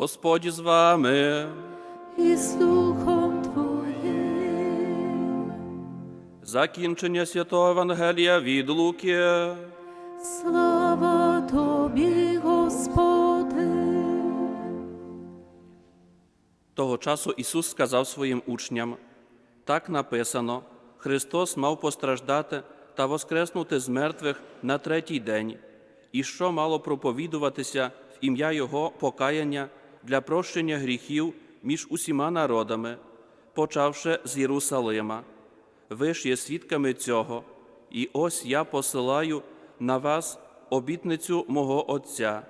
Господь з вами. і з Духом Твоїм. Закінчення святого Євангелія від Луки. Слава Тобі, Господи. Того часу Ісус сказав своїм учням: так написано: Христос мав постраждати та воскреснути з мертвих на третій день, і що мало проповідуватися в ім'я Його покаяння для прощення гріхів між усіма народами, почавши з Єрусалима. Ви ж є свідками цього, і ось я посилаю на вас обітницю мого Отця,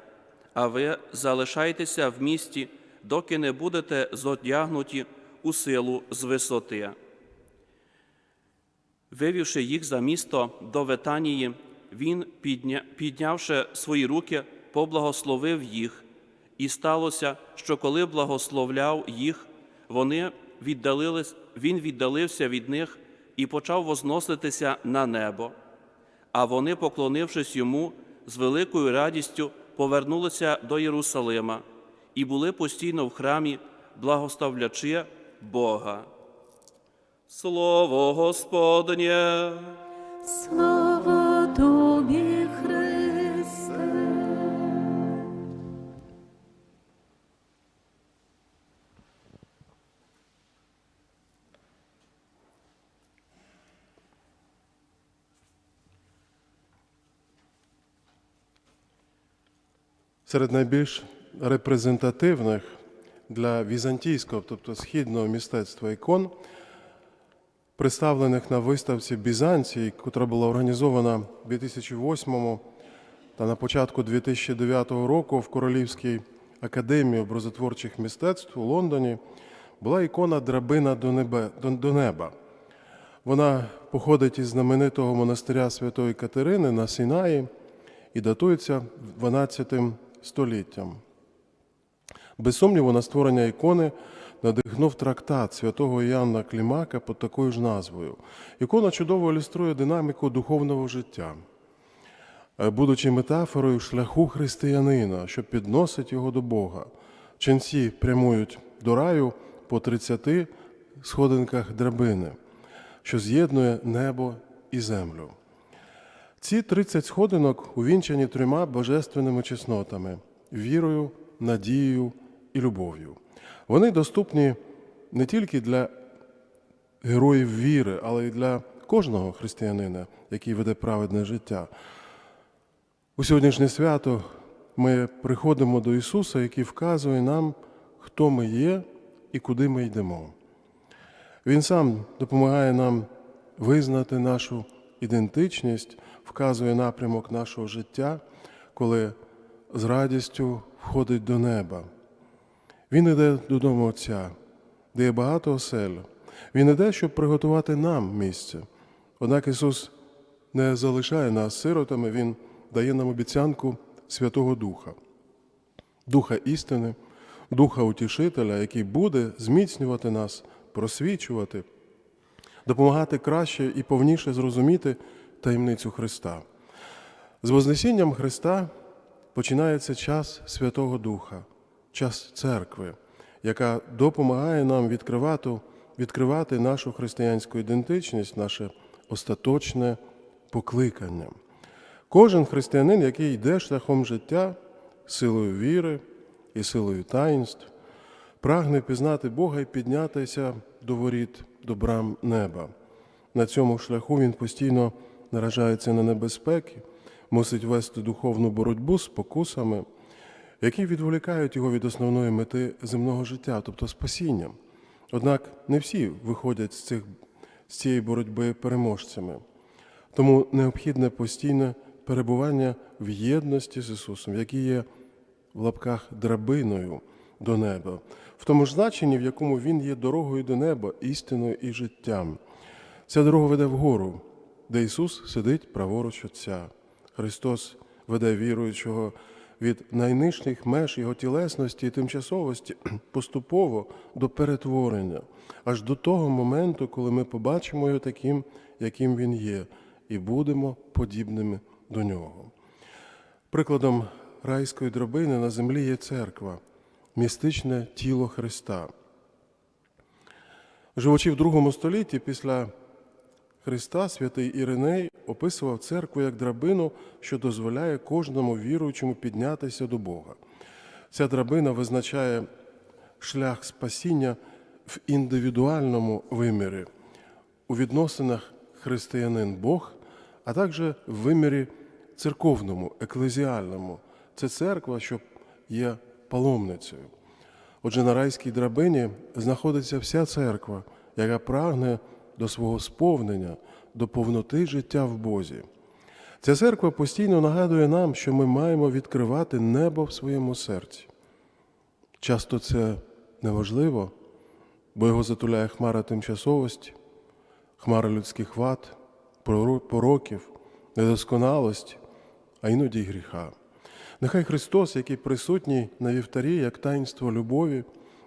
а ви залишайтеся в місті, доки не будете зодягнуті у силу з висоти. Вивівши їх за місто до Ветанії, він, підня... піднявши свої руки, поблагословив їх, і сталося, що коли благословляв їх, вони віддалились, він віддалився від них і почав возноситися на небо. А вони, поклонившись йому, з великою радістю повернулися до Єрусалима і були постійно в храмі, благословлячи Бога. Слово Господнє. Слава Серед найбільш репрезентативних для візантійського, тобто східного мистецтва ікон, представлених на виставці Бізанції, яка була організована в 2008 та на початку 2009 року в Королівській академії образотворчих мистецтв у Лондоні, була ікона Драбина до неба. Вона походить із знаменитого монастиря Святої Катерини на Сінаї і датується 12 століттям. Без сумніву, на створення ікони надихнув трактат святого Іоанна Клімака під такою ж назвою. Ікона чудово ілюструє динаміку духовного життя, е, будучи метафорою шляху християнина, що підносить його до Бога. Ченці прямують до раю по 30 сходинках драбини, що з'єднує небо і землю. Ці 30 сходинок увінчані трьома божественними чеснотами вірою, надією і любов'ю. Вони доступні не тільки для героїв віри, але й для кожного християнина, який веде праведне життя. У сьогоднішнє свято ми приходимо до Ісуса, який вказує нам, хто ми є і куди ми йдемо. Він сам допомагає нам визнати нашу ідентичність, вказує напрямок нашого життя, коли з радістю входить до неба. Він іде додому Отця, де є багато осель. Він іде, щоб приготувати нам місце. Однак Ісус не залишає нас сиротами, Він дає нам обіцянку Святого Духа, Духа істини, Духа Утішителя, який буде зміцнювати нас, просвічувати, допомагати краще і повніше зрозуміти таємницю Христа. З Вознесінням Христа починається час Святого Духа, час церкви, яка допомагає нам відкривати, відкривати нашу християнську ідентичність, наше остаточне покликання. Кожен християнин, який йде шляхом життя, силою віри і силою таїнств, прагне пізнати Бога і піднятися до воріт, до брам неба. На цьому шляху він постійно наражається на небезпеки, мусить вести духовну боротьбу з покусами, які відволікають його від основної мети земного життя, тобто спасіння. Однак не всі виходять з, цих, з цієї боротьби переможцями. Тому необхідне постійне перебування в єдності з Ісусом, який є в лапках драбиною до неба, в тому ж значенні, в якому Він є дорогою до неба, істиною і життям. Ця дорога веде вгору, де Ісус сидить праворуч Отця. Христос веде віруючого від найнижчих меж його тілесності і тимчасовості поступово до перетворення, аж до того моменту, коли ми побачимо його таким, яким він є, і будемо подібними до нього. Прикладом райської дробини на землі є церква, містичне тіло Христа. Живучи в другому столітті після Христа, святий Іриней описував церкву як драбину, що дозволяє кожному віруючому піднятися до Бога. Ця драбина визначає шлях спасіння в індивідуальному вимірі, у відносинах християнин Бог, а також в вимірі церковному, еклезіальному. Це церква, що є паломницею. Отже, на райській драбині знаходиться вся церква, яка прагне до свого сповнення, до повноти життя в Бозі. Ця церква постійно нагадує нам, що ми маємо відкривати небо в своєму серці. Часто це неможливо, бо його затуляє хмара тимчасовості, хмара людських вад, пороків, недосконалості, а іноді й гріха. Нехай Христос, який присутній на вівтарі як таїнство любові,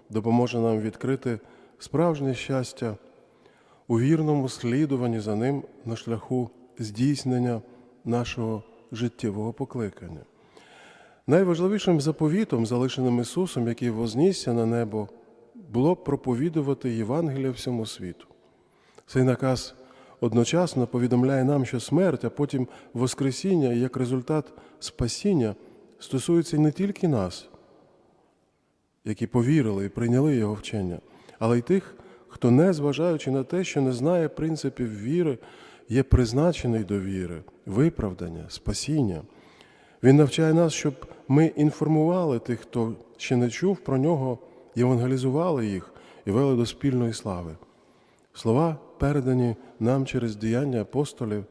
допоможе нам відкрити справжнє щастя у вірному слідуванні за ним на шляху здійснення нашого життєвого покликання. Найважливішим заповітом, залишеним Ісусом, який вознісся на небо, було проповідувати Євангелія всьому світу. Цей наказ одночасно повідомляє нам, що смерть, а потім Воскресіння і як результат спасіння стосується не тільки нас, які повірили і прийняли Його вчення, але й тих, хто, не зважаючи на те, що не знає принципів віри, є призначений до віри, виправдання, спасіння. Він навчає нас, щоб ми інформували тих, хто ще не чув про нього, євангелізували їх і вели до спільної слави. Слова, передані нам через діяння апостолів,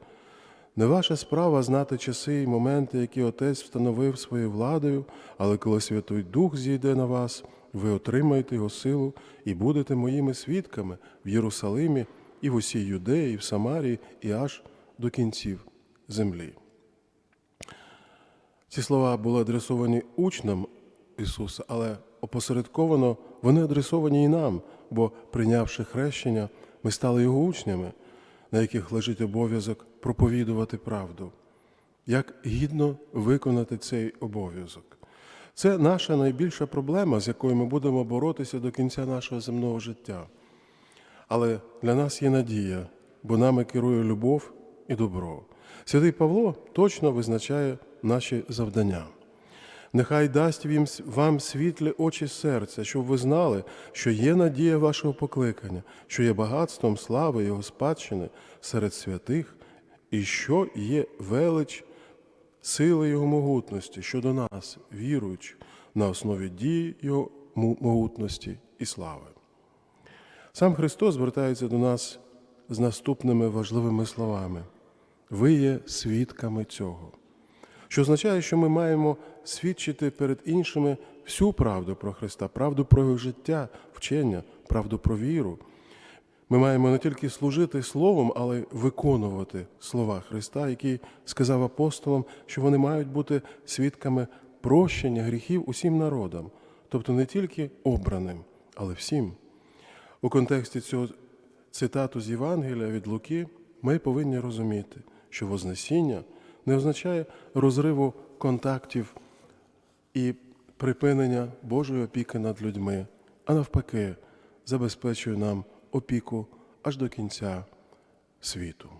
не ваша справа знати часи і моменти, які Отець встановив своєю владою, але коли Святий Дух зійде на вас, ви отримаєте його силу і будете моїми свідками в Єрусалимі і в усій Юдеї, і в Самарії, і аж до кінців землі. Ці слова були адресовані учням Ісуса, але опосередковано вони адресовані і нам, бо, прийнявши хрещення, ми стали Його учнями, на яких лежить обов'язок проповідувати правду. Як гідно виконати цей обов'язок? Це наша найбільша проблема, з якою ми будемо боротися до кінця нашого земного життя. Але для нас є надія, бо нами керує любов і добро. Святий Павло точно визначає наші завдання. Нехай дасть вам світлі очі серця, щоб ви знали, що є надія вашого покликання, що є багатством слави Його спадщини серед святих, і що є велич сили Його могутності щодо нас, віруючих, на основі дії Його могутності і слави. Сам Христос звертається до нас з наступними важливими словами: ви є свідками цього. Що означає, що ми маємо свідчити перед іншими всю правду про Христа, правду про його життя, вчення, правду про віру. Ми маємо не тільки служити Словом, але й виконувати слова Христа, який сказав апостолам, що вони мають бути свідками прощення гріхів усім народам, тобто не тільки обраним, але всім. У контексті цього цитату з Євангелія від Луки ми повинні розуміти, що Вознесіння не означає розриву контактів і припинення Божої опіки над людьми, а навпаки, забезпечує нам опіку аж до кінця світу.